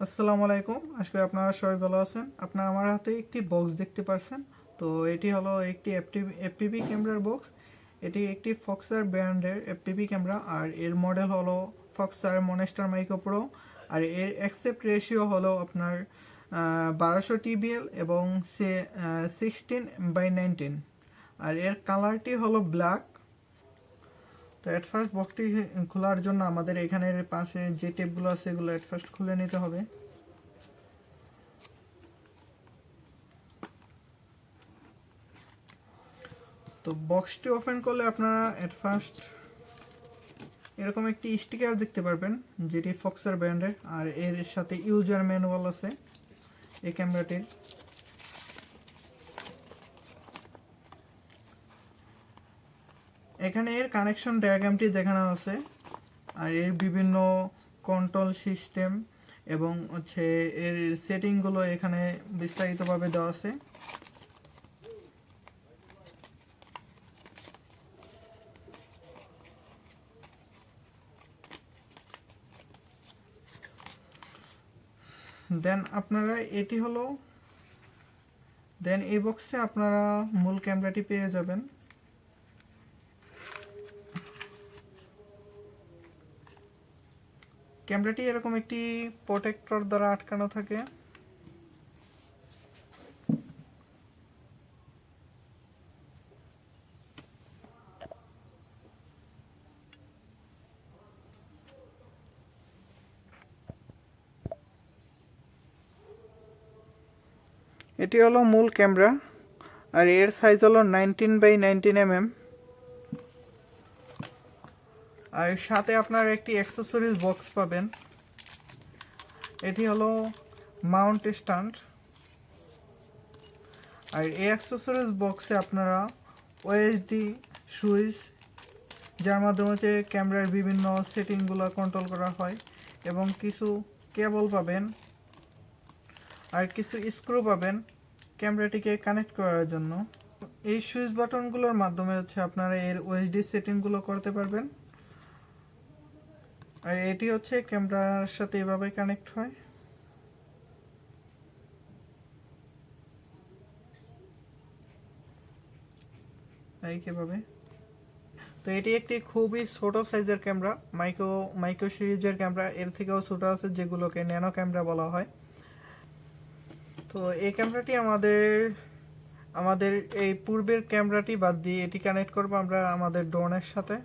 আসসালামু আলাইকুম। আশা করি আপনারা সবাই ভালো আছেন। আপনারা আমার হাতে একটি বক্স দেখতে পাচ্ছেন তো এটি হলো একটি এফপিবি ক্যামেরার বক্স এটি একটি ফক্সার ব্র্যান্ডের এফপিবি ক্যামেরা আর এর মডেল হলো ফক্সার মনেস্টার মাইক্রো প্রো আর এর অ্যাকসেপ্ট রেশিও হলো আপনার বারোশো টিবিএল এবং সে সিক্সটিন বাই নাইনটিন আর এর কালারটি হলো ব্ল্যাক তো অ্যাট ফার্স্ট বক্সটি খোলার জন্য আমাদের এখানের পাশে যে টেপগুলো আছে এগুলো অ্যাট ফার্স্ট খুলে নিতে হবে। তো বক্সটি ওপেন করলে আপনারা অ্যাট ফার্স্ট এরকম একটি স্টিকার দেখতে পারবেন, যেটি ফক্সার ব্র্যান্ডের আর এর সাথে ইউজার ম্যানুয়াল আছে এই ক্যামেরাটির এখানে এর কানেকশন ডায়াগ্রামটি দেখানো আছে, আর এর বিভিন্ন কন্ট্রোল সিস্টেম এবং হচ্ছে এর সেটিংগুলো এখানে বিস্তারিতভাবে দেওয়া আছে। দেন আপনারা এটি হলো দেন এই বক্সে আপনারা মূল ক্যামেরাটি পেয়ে যাবেন। ক্যামেরাটি এরকম একটি প্রোটেক্টর দ্বারা আটকানো থাকে। এটি হলো মূল ক্যামেরা, আর এর সাইজ হলো নাইনটিন বাই নাইনটিন এমএম আর সাথে আপনার একটি অ্যাক্সেসরিজ বক্স পাবেন। এটি হলো মাউন্ট স্ট্যান্ড আর এই অ্যাক্সেসরিজ বক্সে আপনারা ওএসডি সুইচ, যার মাধ্যমে হচ্ছে ক্যামেরার বিভিন্ন সেটিংগুলো কন্ট্রোল করা হয় এবং কিছু কেবল পাবেন আর কিছু স্ক্রু পাবেন ক্যামেরাটিকে কানেক্ট করার জন্য। এই সুইচ বাটনগুলোর মাধ্যমে হচ্ছে আপনারা এর ওএসডি সেটিংগুলো করতে পারবেন। আর এটি হচ্ছে ক্যামেরার সাথে এভাবে কানেক্ট হয়। এই কীভাবে তো এটি একটি খুবই ছোট সাইজের ক্যামেরা, মাইক্রো মাইক্রো সিরিজের ক্যামেরা, এর থেকেও ছোট আছে যেগুলোকে ন্যানো ক্যামেরা বলা হয়। তো এই ক্যামেরাটি আমাদের আমাদের এই পূর্বের ক্যামেরাটি বাদ দিয়ে এটি কানেক্ট করব আমরা আমাদের ড্রোনের সাথে।